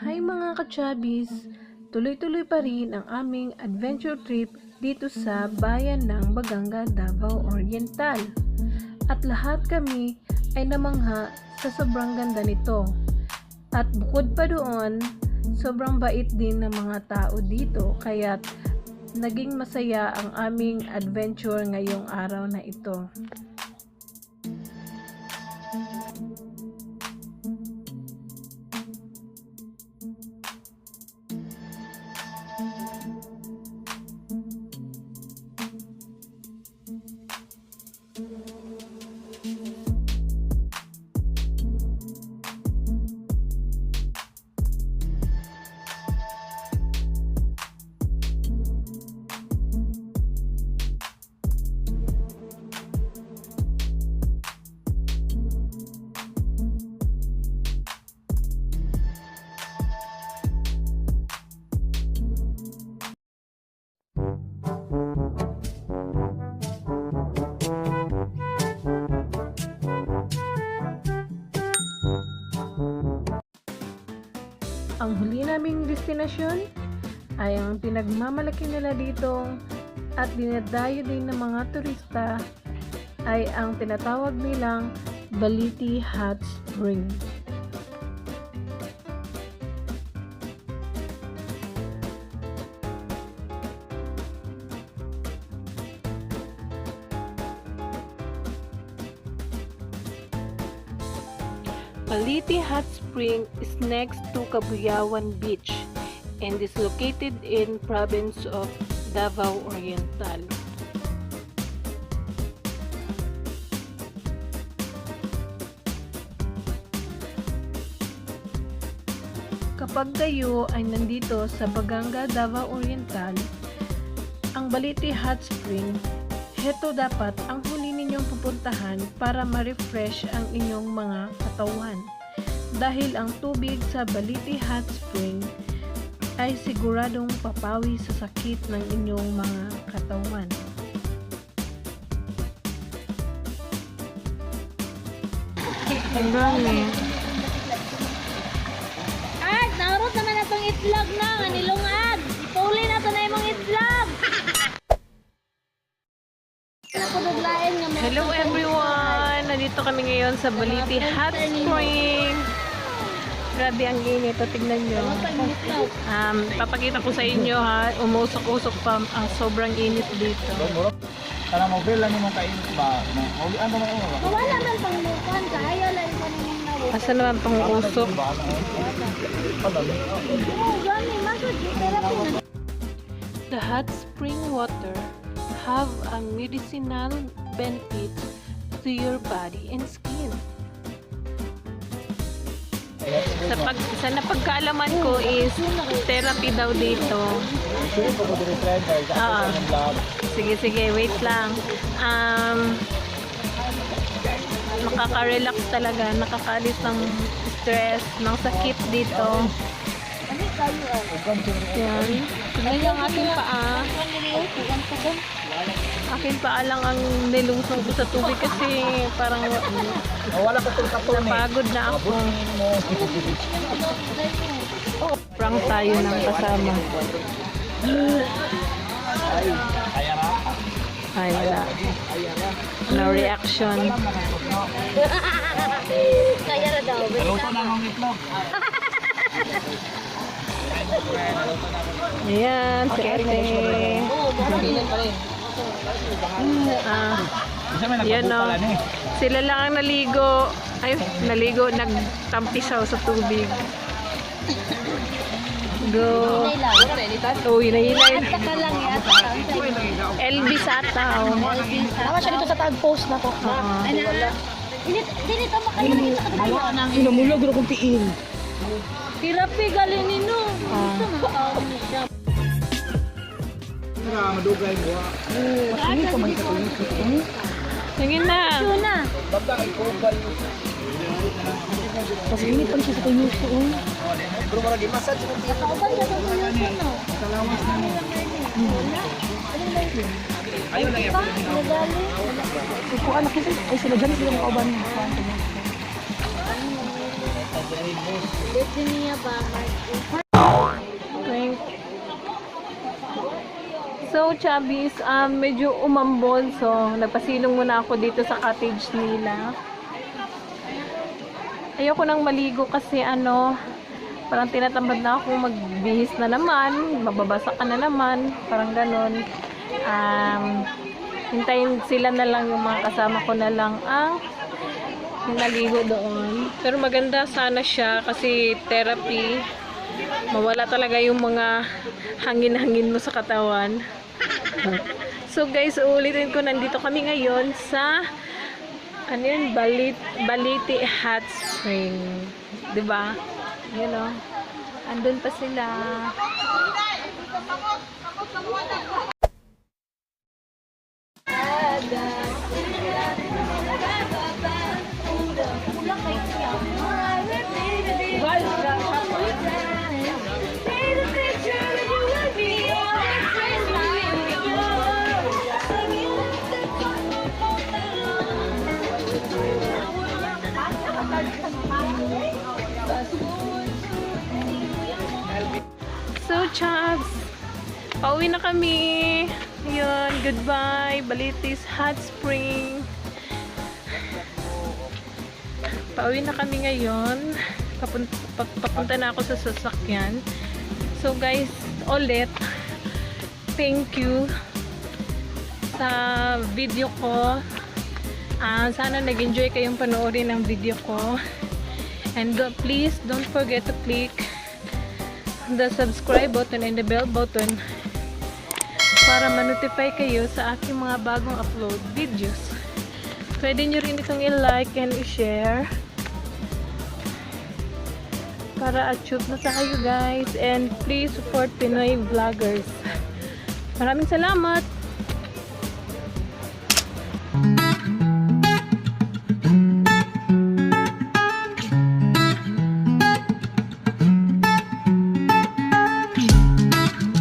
Hi mga kachabis! Tuloy-tuloy pa rin ang aming adventure trip dito sa bayan ng Baganga, Davao Oriental. At lahat kami ay namangha sa sobrang ganda nito. At bukod pa doon, sobrang bait din ng mga tao dito kaya naging masaya ang aming adventure ngayong araw na ito. Naming destinasyon ay ang pinagmamalaki nila dito at dinadayo din ng mga turista ay ang tinatawag nilang Baliti Hot Spring. Baliti Hot Spring is next to Kabuyawan Beach and is located in province of Davao Oriental. Kapag kayo ay nandito sa Baganga, Davao Oriental, ang Baliti Hot Spring, heto dapat ang huli ninyong pupuntahan para ma-refresh ang inyong mga katawan. Dahil ang tubig sa Baliti Hot Spring ay siguradong papawi sa sakit ng inyong mga katawan. Ang dami. Nandito kami ngayon sa Baliti Hot Spring. Grabe ang init. O, tignan nyo. Um, papakita ko sa inyo ha. Umusok-usok pa ang sobrang init dito. Para mobile lang yung kainit ba? Na, ano na ano ba? Wala man pang lukan, kaya lang ito nimong nawo. Asa naman pang usok? Na. The hot spring water have a medicinal benefit to your body and skin. Sa, pag, sa napagkaalaman ko is therapy daw dito. Ah. Sige, sige, wait lang. Um, nakaka-relax talaga, nakakaalis ng stress, ng sakit dito. Yan. Niyo ang aking paa. Aking paa lang ang nilusong ko sa tubig kasi parang Oh, wala pa itong katon eh. napagod na ako. Prank tayo ng kasama. Kaya na. Ay, wala. No reaction. Kaya na daw. Naluto na ng itlog. Ayan, si ate. Ah, Yan, no. nagpabukalan eh. sila lang ang naligo. Ay, naligo, nagtampisaw sa tubig. Go. Uy, nahilay. Saka lang yata. LB Sataw. Tama siya dito sa tag post na to. Oo. Ano? Dinit, dinit ang makalimutin sa katayo. Inamulog na kong tiin. Therapy galing nino. Ah. Nga, madugay mo. Sige, kamay ka Sige na. na. Babda, ikaw ba yung... Kasi pa siya sa tuyo ko. Massage mo. Nakauban siya sa tuyo ko. no? Ayun lang yan. Kukuha na kasi. Ay sila dyan sila makauban. Virginia ba? Thank So, Chabis, um, medyo umambon. So, nagpasilong muna ako dito sa cottage nila. Ayoko nang maligo kasi ano, parang tinatamad na ako magbihis na naman, mababasa ka na naman, parang ganon. Um, hintayin sila na lang yung mga kasama ko na lang ang naligo doon. Pero maganda sana siya kasi therapy. Mawala talaga yung mga hangin-hangin mo sa katawan. So guys, uulitin ko nandito kami ngayon sa ano yun, Balit, Baliti Hot Spring. ba? Yun o. Andun pa sila. So, Chabs, pauwi na kami. Yun, goodbye. Balitis Hot Spring. Pauwi na kami ngayon. Papunta na ako sa sasakyan. So, guys, ulit, thank you sa video ko. Ah, sana nag-enjoy kayong panoorin ang video ko. And go, please don't forget to click the subscribe button and the bell button para ma-notify kayo sa aking mga bagong upload videos. Pwede nyo rin itong i-like and i-share para achieve na sa kayo guys and please support Pinoy vloggers. Maraming salamat!